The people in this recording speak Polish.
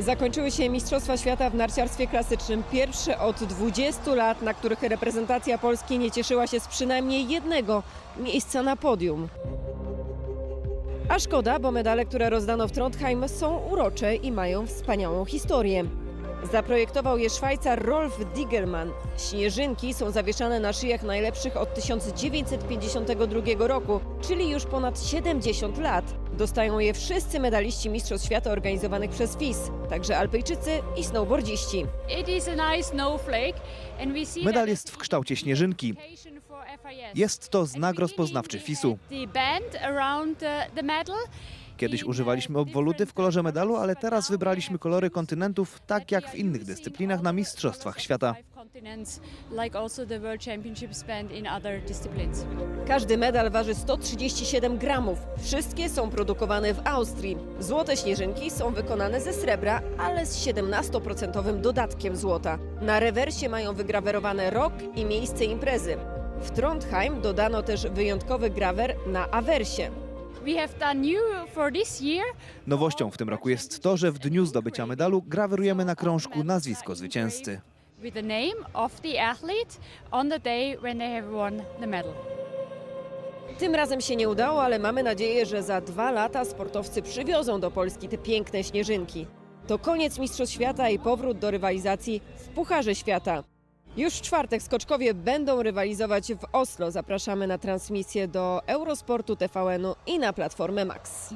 Zakończyły się Mistrzostwa Świata w narciarstwie klasycznym. Pierwsze od 20 lat, na których reprezentacja Polski nie cieszyła się z przynajmniej jednego miejsca na podium. A szkoda, bo medale, które rozdano w Trondheim są urocze i mają wspaniałą historię. Zaprojektował je Szwajcar Rolf Digelman. Śnieżynki są zawieszane na szyjach najlepszych od 1952 roku, czyli już ponad 70 lat. Dostają je wszyscy medaliści Mistrzostw Świata organizowanych przez FIS, także Alpejczycy i snowboardziści. Medal jest w kształcie śnieżynki. Jest to znak rozpoznawczy FIS-u. Kiedyś używaliśmy obwoluty w kolorze medalu, ale teraz wybraliśmy kolory kontynentów, tak jak w innych dyscyplinach na Mistrzostwach Świata. Każdy medal waży 137 gramów. Wszystkie są produkowane w Austrii. Złote śnieżynki są wykonane ze srebra, ale z 17% dodatkiem złota. Na rewersie mają wygrawerowane rok i miejsce imprezy. W Trondheim dodano też wyjątkowy grawer na awersie. We have done new for this year. Nowością w tym roku jest to, że w dniu zdobycia medalu grawerujemy na krążku nazwisko zwycięzcy. With the name of the athlete on the day when they have won the medal. Tym razem się nie udało, ale mamy nadzieję, że za dwa lata sportowcy przywiozą do Polski te piękne śnieżynki. To koniec Mistrzostw Świata i powrót do rywalizacji w Pucharze Świata. Już w czwartek skoczkowie będą rywalizować w Oslo. Zapraszamy na transmisję do Eurosportu TVN-u i na platformę Max.